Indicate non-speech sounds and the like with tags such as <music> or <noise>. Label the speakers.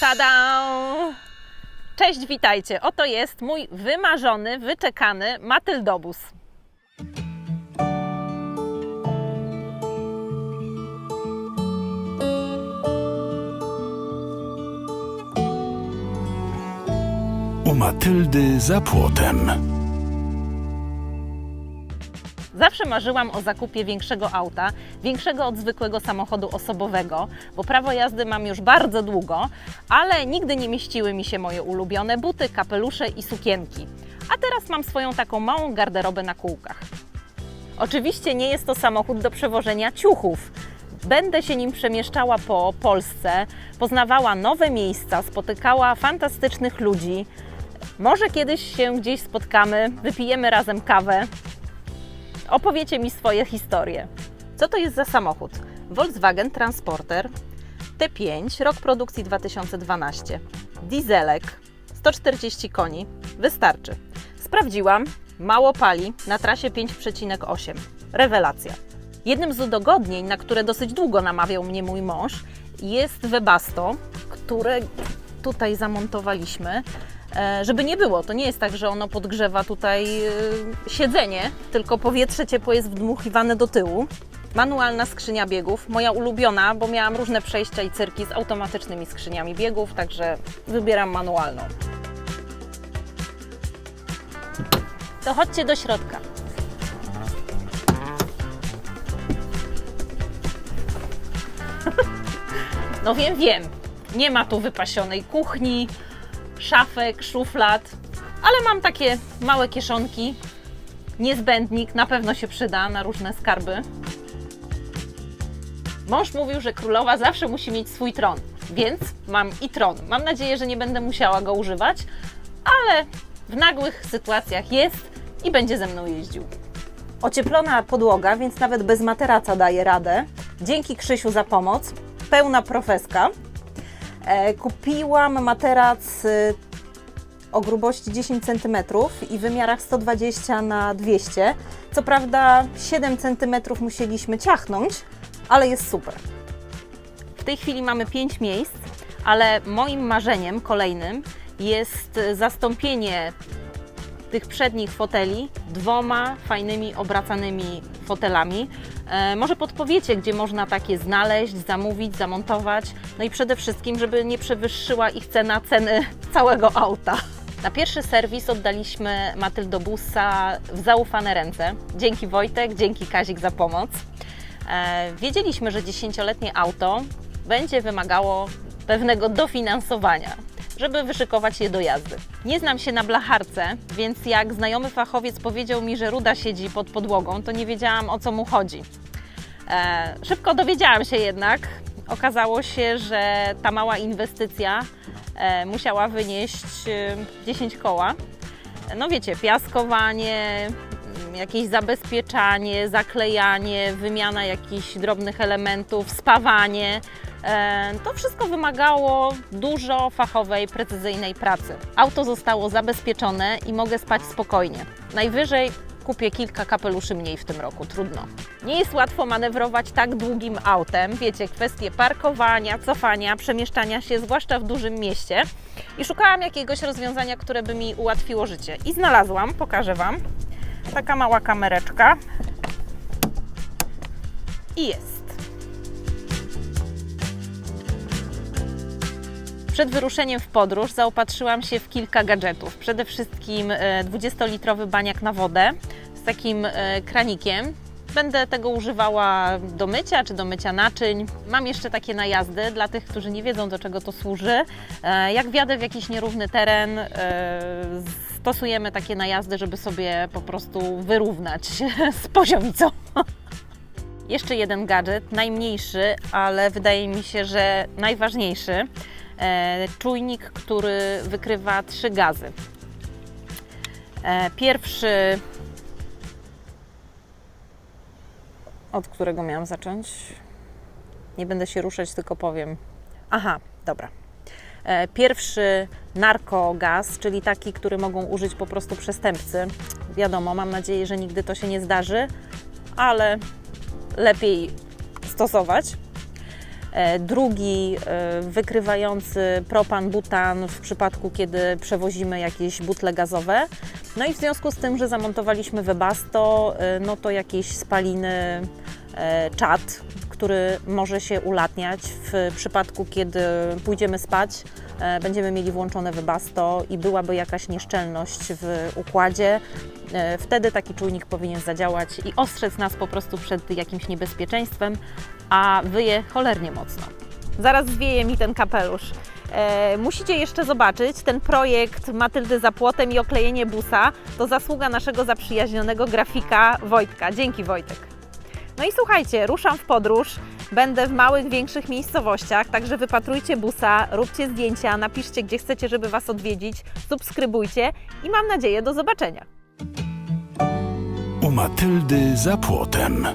Speaker 1: Tada! Cześć, witajcie. Oto jest mój wymarzony, wyczekany Matyldobus.
Speaker 2: U Matyldy za płotem.
Speaker 1: Zawsze marzyłam o zakupie większego auta, większego od zwykłego samochodu osobowego, bo prawo jazdy mam już bardzo długo, ale nigdy nie mieściły mi się moje ulubione buty, kapelusze i sukienki. A teraz mam swoją taką małą garderobę na kółkach. Oczywiście nie jest to samochód do przewożenia ciuchów. Będę się nim przemieszczała po Polsce, poznawała nowe miejsca, spotykała fantastycznych ludzi. Może kiedyś się gdzieś spotkamy, wypijemy razem kawę, opowiecie mi swoje historie. Co to jest za samochód? Volkswagen Transporter T5, rok produkcji 2012. Dieselek, 140 koni, wystarczy. Sprawdziłam, mało pali, na trasie 5,8. Rewelacja. Jednym z udogodnień, na które dosyć długo namawiał mnie mój mąż, jest Webasto, które tutaj zamontowaliśmy. E, Żeby nie było, to nie jest tak, że ono podgrzewa tutaj e, siedzenie, tylko powietrze ciepłe jest wdmuchiwane do tyłu. Manualna skrzynia biegów, moja ulubiona, bo miałam różne przejścia i cyrki z automatycznymi skrzyniami biegów, także wybieram manualną. To chodźcie do środka. <laughs> No wiem, wiem. Nie ma tu wypasionej kuchni, szafek, szuflad, ale mam takie małe kieszonki. Niezbędnik na pewno się przyda na różne skarby. Mąż mówił, że królowa zawsze musi mieć swój tron, więc mam i tron. Mam nadzieję, że nie będę musiała go używać, ale w nagłych sytuacjach jest i będzie ze mną jeździł. Ocieplona podłoga, więc nawet bez materaca daje radę. Dzięki Krzysiu za pomoc. Pełna profeska. E, kupiłam materac y, o grubości 10 cm i wymiarach 120 na 200. Co prawda 7 cm musieliśmy ciachnąć, ale jest super. W tej chwili mamy 5 miejsc, ale moim marzeniem kolejnym jest zastąpienie tych przednich foteli dwoma fajnymi obracanymi fotelami. E, może podpowiecie, gdzie można takie znaleźć, zamówić, zamontować, no i przede wszystkim, żeby nie przewyższyła ich cena ceny <laughs> całego auta. Na pierwszy serwis oddaliśmy Matyldobusa w zaufane ręce. Dzięki Wojtek, dzięki Kazik za pomoc. E, wiedzieliśmy, że 10-letnie auto będzie wymagało pewnego dofinansowania, żeby wyszykować je do jazdy. Nie znam się na blacharce, więc jak znajomy fachowiec powiedział mi, że ruda siedzi pod podłogą, to nie wiedziałam o co mu chodzi. E, szybko dowiedziałam się jednak. Okazało się, że ta mała inwestycja e, musiała wynieść e, 10 koła. No wiecie, piaskowanie, jakieś zabezpieczanie, zaklejanie, wymiana jakichś drobnych elementów, spawanie. E, To wszystko wymagało dużo fachowej, precyzyjnej pracy. Auto zostało zabezpieczone i mogę spać spokojnie. Najwyżej kupię kilka kapeluszy mniej w tym roku, trudno. Nie jest łatwo manewrować tak długim autem. Wiecie, kwestie parkowania, cofania, przemieszczania się, zwłaszcza w dużym mieście. I szukałam jakiegoś rozwiązania, które by mi ułatwiło życie. I znalazłam, pokażę Wam. Taka mała kamereczka. I jest. Przed wyruszeniem w podróż zaopatrzyłam się w kilka gadżetów. Przede wszystkim e, 20-litrowy baniak na wodę takim e, kranikiem. Będę tego używała do mycia czy do mycia naczyń. Mam jeszcze takie najazdy dla tych, którzy nie wiedzą do czego to służy. E, Jak wjadę w jakiś nierówny teren, e, stosujemy takie najazdy, żeby sobie po prostu wyrównać <laughs> z poziomicą. <laughs> Jeszcze jeden gadżet, najmniejszy, ale wydaje mi się, że najważniejszy. Czujnik, który wykrywa trzy gazy. Pierwszy, od którego miałam zacząć? Nie będę się ruszać, tylko powiem. Aha, dobra. E, Pierwszy narkogaz, czyli taki, który mogą użyć po prostu przestępcy. Wiadomo, mam nadzieję, że nigdy to się nie zdarzy, ale lepiej stosować. E, drugi e, wykrywający propan, butan w przypadku, kiedy przewozimy jakieś butle gazowe. No i w związku z tym, że zamontowaliśmy Webasto, e, no to jakieś spaliny, czat, który może się ulatniać w przypadku, kiedy pójdziemy spać, e, będziemy mieli włączone Webasto i byłaby jakaś nieszczelność w układzie, e, wtedy taki czujnik powinien zadziałać i ostrzec nas po prostu przed jakimś niebezpieczeństwem, a wyje cholernie mocno. Zaraz zwieje mi ten kapelusz. E, musicie jeszcze zobaczyć ten projekt Matyldy za płotem i oklejenie busa. To zasługa naszego zaprzyjaźnionego grafika Wojtka. Dzięki Wojtek. No i słuchajcie, ruszam w podróż. Będę w małych, większych miejscowościach, także wypatrujcie busa, róbcie zdjęcia, napiszcie, gdzie chcecie, żeby Was odwiedzić, subskrybujcie i mam nadzieję do zobaczenia.
Speaker 2: U Matyldy za płotem.